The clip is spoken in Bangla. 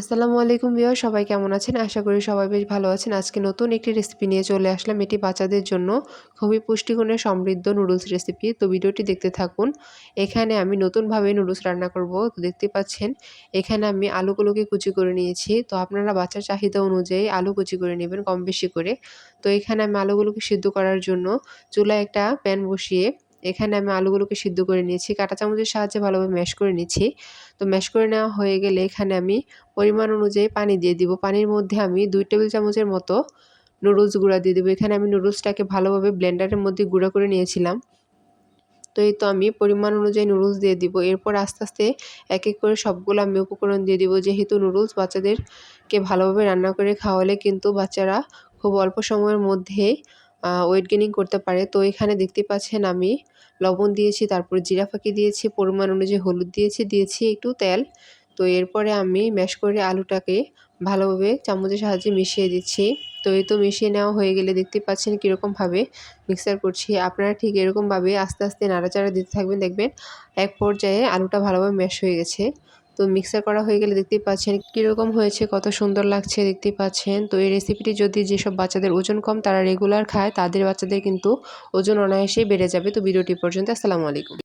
আসসালামু আলাইকুম বিয়া সবাই কেমন আছেন? আশা করি সবাই বেশ ভালো আছেন। আজকে নতুন একটি রেসিপি নিয়ে চলে আসলাম এটি বাচ্চাদের জন্য খুবই পুষ্টিগুণে সমৃদ্ধ নুডলস রেসিপি তো ভিডিওটি দেখতে থাকুন। এখানে আমি নতুনভাবে নুডলস রান্না করব। তো দেখতে পাচ্ছেন, এখানে আমি আলুগুলোকে কুচি করে নিয়েছি। তো আপনারা বাচ্চার চাহিদা অনুযায়ী আলু কুচি করে নেবেন কম বেশি করে। তো এখানে আমি আলুগুলোকে সিদ্ধ করার জন্য চুলায় একটা প্যান বসিয়ে এখানে আমি আলুগুলোকে সিদ্ধ করে নিয়েছি, কাঁটা চামচের সাহায্যে ভালোভাবে ম্যাশ করে নিচ্ছি। তো ম্যাশ করে নেওয়া হয়ে গেলে এখানে আমি পরিমাণ অনুযায়ী পানি দিয়ে দিব। পানির মধ্যে আমি দুই টেবিল চামচের মতো নুডলস গুঁড়া দিয়ে দেবো। এখানে আমি নুডলসটাকে ভালোভাবে ব্লেন্ডারের মধ্যে গুঁড়া করে নিয়েছিলাম। তো এই তো আমি পরিমাণ অনুযায়ী নুডলস দিয়ে দিব। এরপর আস্তে আস্তে এক এক করে সবগুলো আমি উপকরণ দিয়ে দিব। যেহেতু নুডলস বাচ্চাদেরকে ভালোভাবে রান্না করে খাওয়ালে কিন্তু বাচ্চারা খুব অল্প সময়ের মধ্যে ওয়েট গেনিং করতে পারে। তো এখানে দেখতে পাচ্ছেন আমি লবণ দিয়েছি, তারপর জিরা ফাঁকি দিয়েছি, পরিমাণ অনুযায়ী হলুদ দিয়েছি দিয়েছি একটু তেল। তো এরপরে আমি ম্যাশ করে আলুটাকে ভালোভাবে চামচের সাহায্যে মিশিয়ে দিচ্ছি। তো এই তো মিশিয়ে নেওয়া হয়ে গেলে দেখতে পাচ্ছেন কীরকমভাবে মিক্সার করছি। আপনারা ঠিক এরকমভাবে আস্তে আস্তে নাড়াচাড়া দিতে থাকবেন, দেখবেন এক পর্যায়ে আলুটা ভালোভাবে ম্যাশ হয়ে গেছে। তো মিক্সার করা হয়ে গেলে দেখতেই পাচ্ছেন কীরকম হয়েছে, কত সুন্দর লাগছে দেখতেই পাচ্ছেন। তো এই রেসিপিটি যদি যেসব বাচ্চাদের ওজন কম তারা রেগুলার খায়, তাদের বাচ্চাদের কিন্তু ওজন অনায়াসেই বেড়ে যাবে। তো ভিডিওটি পর্যন্ত, আসসালামু আলাইকুম।